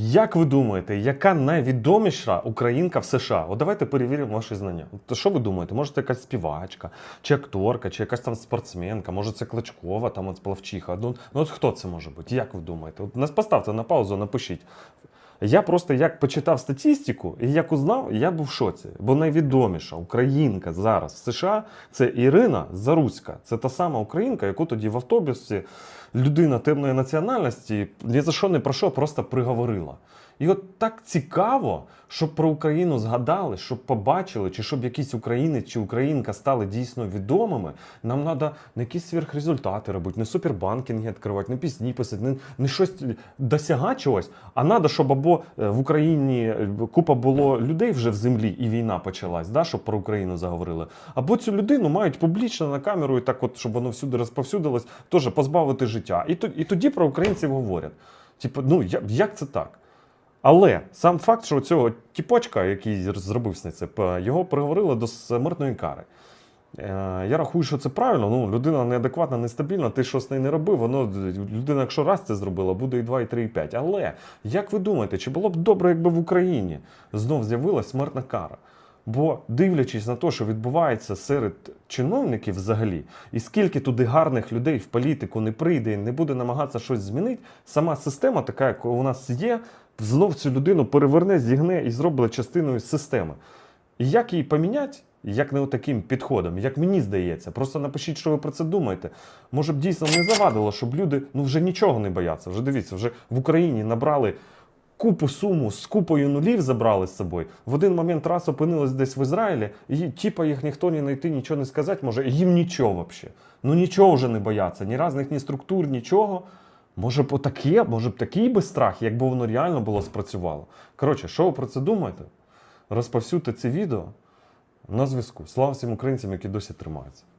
Як ви думаєте, яка найвідоміша українка в США? От давайте перевіримо ваші знання. То що ви думаєте? Може, це якась співачка, чи акторка, чи якась там спортсменка, може це Кличкова, там от плавчиха. Ну, ну от хто це може бути? Як ви думаєте? От нас поставте на паузу, напишіть. Я просто як почитав статистику і як узнав, я був в шоці. Бо найвідоміша українка зараз в США це Ірина Заруська. Це та сама українка, яку тоді в автобусі людина темної національності ні за що не про що просто приговорила. І от так цікаво, щоб про Україну згадали, щоб побачили, чи щоб якийсь українець чи українка стали дійсно відомими. Нам треба не якісь сверхрезультати робити, не супербанкінги відкривати, не пісні писати, не, не щось досягати чогось. А треба, щоб або е, в Україні е, купа було людей вже в землі, і війна почалась, да, щоб про Україну заговорили. Або цю людину мають публічно на камеру, і так, от, щоб воно всюди розповсюдилось, теж позбавити життя. І, то- і тоді про українців говорять. Типу, ну як це так? Але сам факт, що цього тіпочка, який зробив СНЦП, його приговорили до смертної кари. Е, Я рахую, що це правильно. Ну, людина неадекватна, нестабільна, ти що з нею не робив, воно людина, якщо раз це зробила, буде і 2, і 3, і 5. Але як ви думаєте, чи було б добре, якби в Україні знов з'явилася смертна кара? Бо дивлячись на те, що відбувається серед чиновників взагалі, і скільки туди гарних людей в політику не прийде і не буде намагатися щось змінити, сама система, така, як у нас є, знов цю людину переверне, зігне і зробить частиною системи. І як її поміняти, як не таким підходом, як мені здається, просто напишіть, що ви про це думаєте. Може б дійсно не завадило, щоб люди ну вже нічого не бояться. Вже дивіться, вже в Україні набрали купу суму з купою нулів забрали з собою. В один момент раз опинились десь в Ізраїлі, і типа їх ніхто не знайти, нічого не сказати може, їм нічого взагалі. Ну нічого вже не бояться, ні разних, ні структур, нічого. Може б отаке, може б такий би страх, якби воно реально було спрацювало. Коротше, що ви про це думаєте? Розповсюдьте це відео на зв'язку. Слава всім українцям, які досі тримаються.